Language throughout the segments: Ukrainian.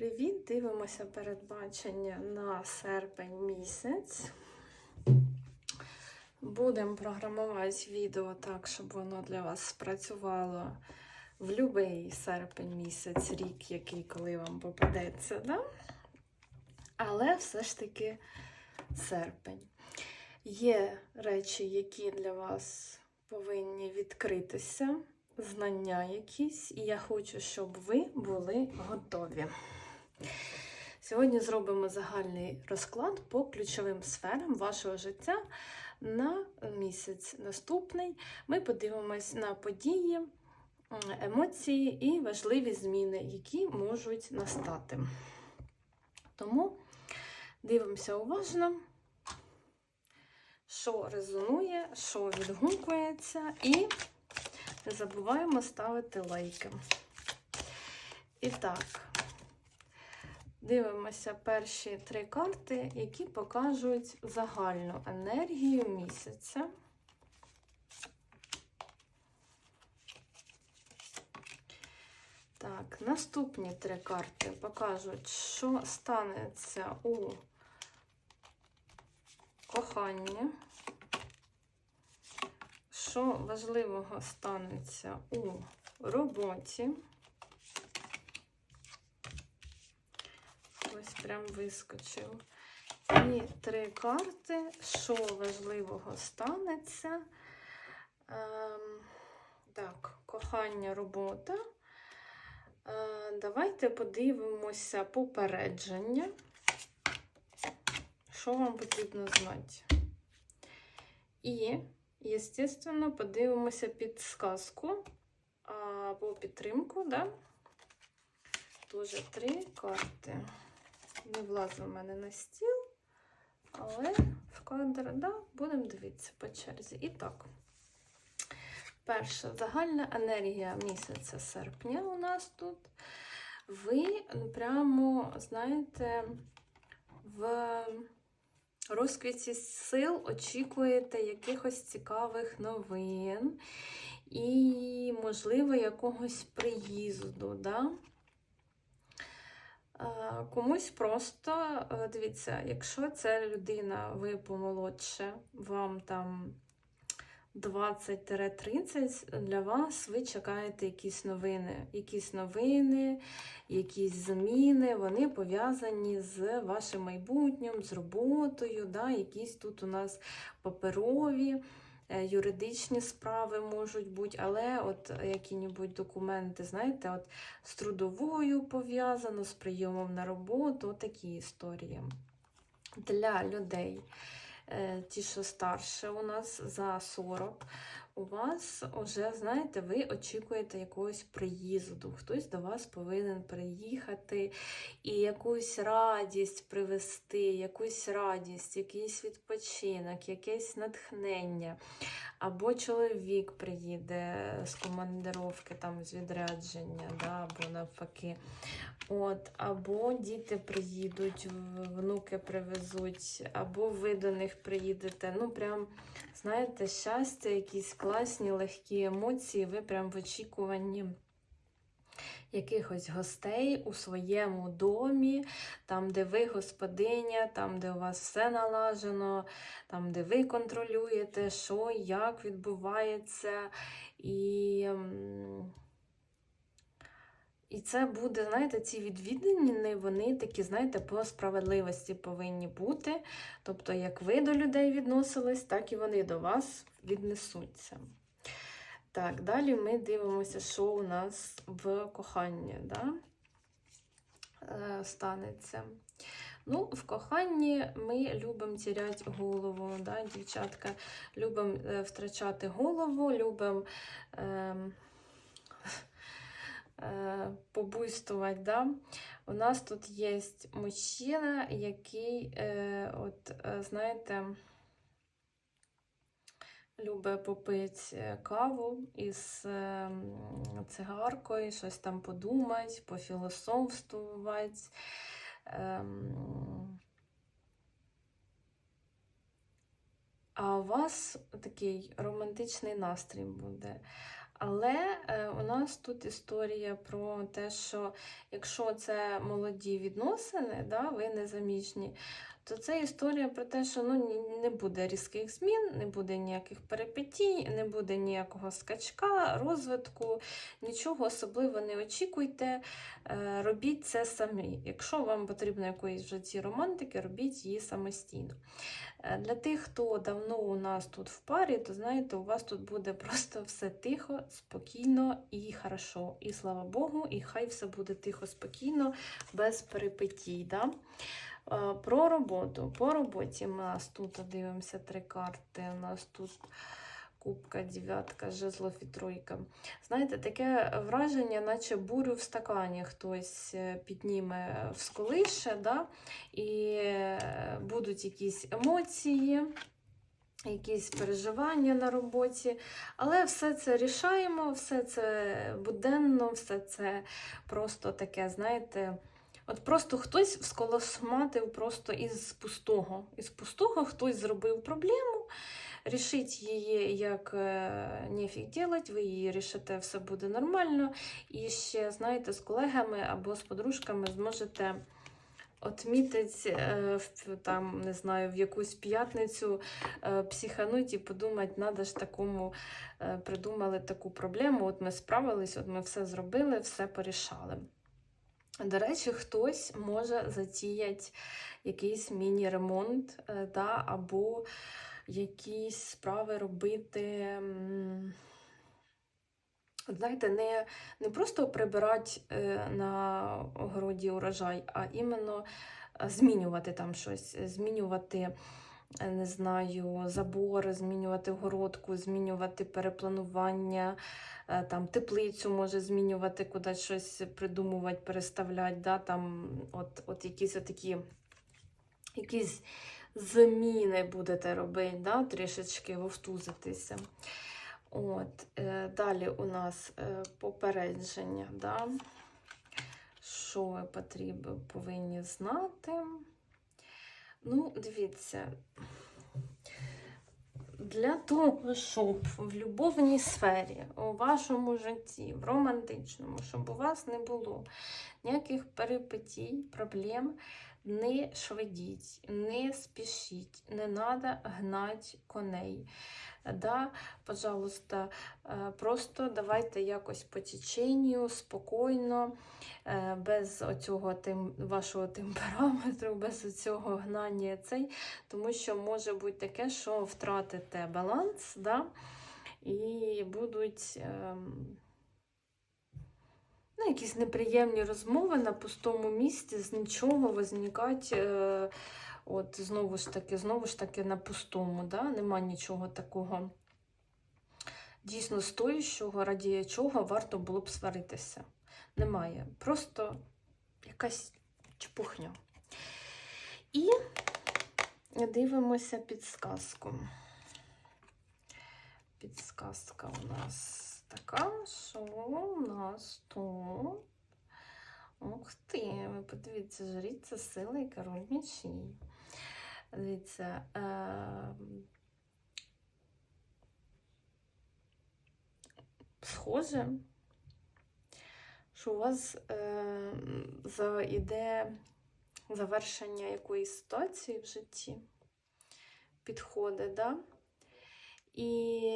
Привіт! Дивимося передбачення на серпень місяць. Будемо програмувати відео так, щоб воно для вас спрацювало в будь-який серпень місяць, рік, який коли вам попадеться. Да? Але все ж таки серпень. Є речі, які для вас повинні відкритися, знання якісь, і я хочу, щоб ви були готові. Сьогодні зробимо загальний розклад по ключовим сферам вашого життя на місяць наступний. Ми подивимось на події, емоції і важливі зміни, які можуть настати. Тому дивимося уважно, що резонує, що відгукується, і не забуваємо ставити лайки. І так. Дивимося перші три карти, які покажуть загальну енергію місяця. Так, наступні три карти покажуть, що станеться у коханні, що важливого станеться у роботі. Ось прям вискочив. І три карти, що важливого станеться. Ем, так, кохання, робота. Е, давайте подивимося попередження. Що вам потрібно знати? І, звісно, подивимося підсказку або підтримку, да? Тоже три карти не влазив в мене на стіл, але в кадр, да, будемо дивитися по черзі. І так, перша загальна енергія місяця серпня у нас тут. Ви прямо, знаєте, в розквіті сил очікуєте якихось цікавих новин і, можливо, якогось приїзду. Да? Комусь просто, е, дивіться, якщо ця людина, ви помолодше, вам там 20-30, для вас ви чекаєте якісь новини. Якісь новини, якісь зміни, вони пов'язані з вашим майбутнім, з роботою, да, якісь тут у нас паперові. Юридичні справи можуть бути, але от які-небудь документи, знаєте, от з трудовою пов'язано, з прийомом на роботу, такі історії. Для людей, ті, що старше у нас за 40, у вас вже, знаєте, ви очікуєте якогось приїзду. Хтось до вас повинен приїхати і якусь радість привезти, якусь радість, якийсь відпочинок, якесь натхнення. Або чоловік приїде з командировки, там, з відрядження, да, або навпаки. От, Або діти приїдуть, внуки привезуть, або ви до них приїдете. Ну, прям, знаєте, щастя, якісь класні, легкі емоції, ви прям в очікуванні якихось гостей у своєму домі, там, де ви господиня, там, де у вас все налажено, там, де ви контролюєте, що, як відбувається. І і це буде, знаєте, ці відвідини, вони такі, знаєте, по справедливості повинні бути. Тобто, як ви до людей відносились, так і вони до вас віднесуться. Так, далі ми дивимося, що у нас в коханні да, е, станеться. Ну, В коханні ми любимо тіряти голову, да, дівчатка, любимо е, втрачати голову, любимо е, е, побуйствувати. Да? У нас тут є мужчина, який, е, от, е, знаєте, любить попити каву із цигаркою, щось там подумати, пофілософствувати. А у вас такий романтичний настрій буде. Але е, у нас тут історія про те, що якщо це молоді відносини, да, ви незаміжні, то це історія про те, що ну, не буде різких змін, не буде ніяких перипетій, не буде ніякого скачка, розвитку, нічого особливо не очікуйте. Е, Робіть це самі. Якщо вам потрібно якоїсь в житті романтики, робіть її самостійно. Е, Для тих, хто давно у нас тут в парі, то знаєте, у вас тут буде просто все тихо, спокійно і хорошо. І слава Богу, і хай все буде тихо, спокійно, без перипетій. Да? Е, Про роботу. По роботі у нас тут дивимося три карти. У нас тут кубка, дев'ятка, жезлов і тройка. Знаєте, таке враження, наче бурю в стакані хтось е, підніме всколише, да? і е, будуть якісь емоції. Якісь переживання на роботі, але все це рішаємо, все це буденно, все це просто таке, знаєте, от просто хтось всколосматив просто із пустого. Із пустого хтось зробив проблему, рішить її як е, нефіг делать, ви її рішите, все буде нормально. І ще, знаєте, з колегами або з подружками зможете отмітить е, там, не знаю, в якусь п'ятницю е, психануть і подумати, надо ж такому придумали таку проблему. От ми справились, от ми все зробили, все порішали. До речі, хтось може затіяти якийсь міні-ремонт, е, да, або якісь справи робити. Знаєте, не, не просто прибирати е, на городі урожай, а іменно е, змінювати там щось, змінювати, е, не знаю, забор, змінювати городку, змінювати перепланування, е, там теплицю може змінювати, куди щось придумувати, переставляти. Да? Там, от, от якісь такі якісь зміни будете робити, да? трішечки вовтузитися. От, е, далі у нас е, попередження, да? що потрібно, повинні знати. Ну, дивіться, для того, щоб в любовній сфері, у вашому житті, в романтичному, щоб у вас не було ніяких перипетій, проблем, не швидіть, не спішіть, не треба гнати коней. Да, пожалуйста, е, просто давайте якось по теченню, спокійно, е, без оцього тем, вашого темпераметру, без оцього гнання цей, тому що може бути таке, що втратите баланс, да, і будуть. Ну, якісь неприємні розмови на пустому місці, з нічого возникать, е, от знову ж таки, знову ж таки на пустому, да? нема нічого такого дійсно стоящого, раді чого варто було б сваритися. Немає. Просто якась чпухня. І дивимося підсказку. Підсказка у нас така, що у нас тут. Ух ти, ви подивіться, жріця сила і король мечей. Дивіться, е, схоже, що у вас е, за іде завершення якоїсь ситуації в житті, підходить, да? І,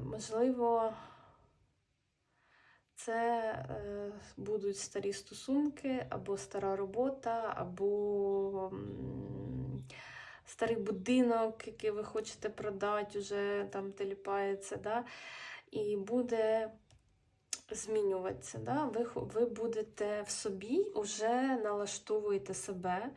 можливо, це е, будуть старі стосунки, або стара робота, або старий будинок, який ви хочете продати, вже там теліпається, да? і буде змінюватися. Да? Ви, ви будете в собі, вже налаштовуєте себе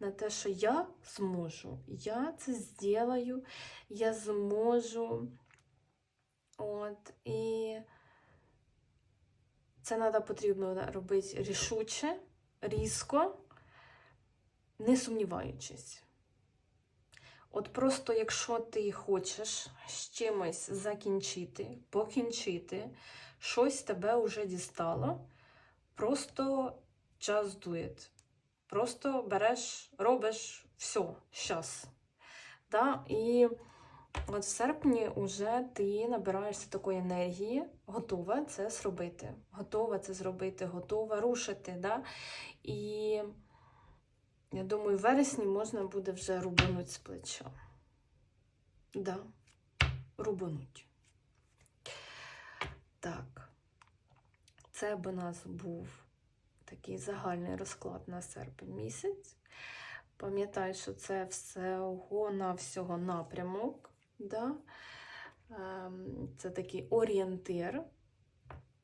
на те, що я зможу, я це зроблю, я зможу. От, і це треба потрібно робити рішуче, різко, не сумніваючись. От просто якщо ти хочеш з чимось закінчити, покінчити, щось тебе вже дістало, просто do it. Просто береш, робиш все, щас. Да? І От в серпні вже ти набираєшся такої енергії, готова це зробити. Готова це зробити, готова рушити. Да? І я думаю, в вересні можна буде вже рубануть з плеча. Да, рубануть. Так, це б у нас був такий загальний розклад на серпень місяць. Пам'ятай, що це всього на всього напрямок. Да? Ем, Це такий орієнтир,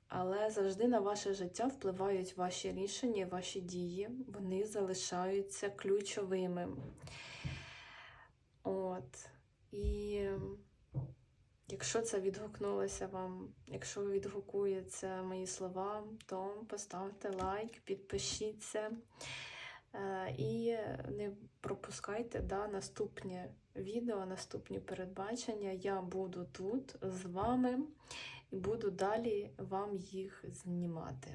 але завжди на ваше життя впливають ваші рішення, ваші дії. Вони залишаються ключовими. От. І якщо це відгукнулося вам, якщо відгукуються мої слова, то поставте лайк, підпишіться. Е, І не пропускайте да, наступні відео, наступні передбачення. Я буду тут з вами і буду далі вам їх знімати.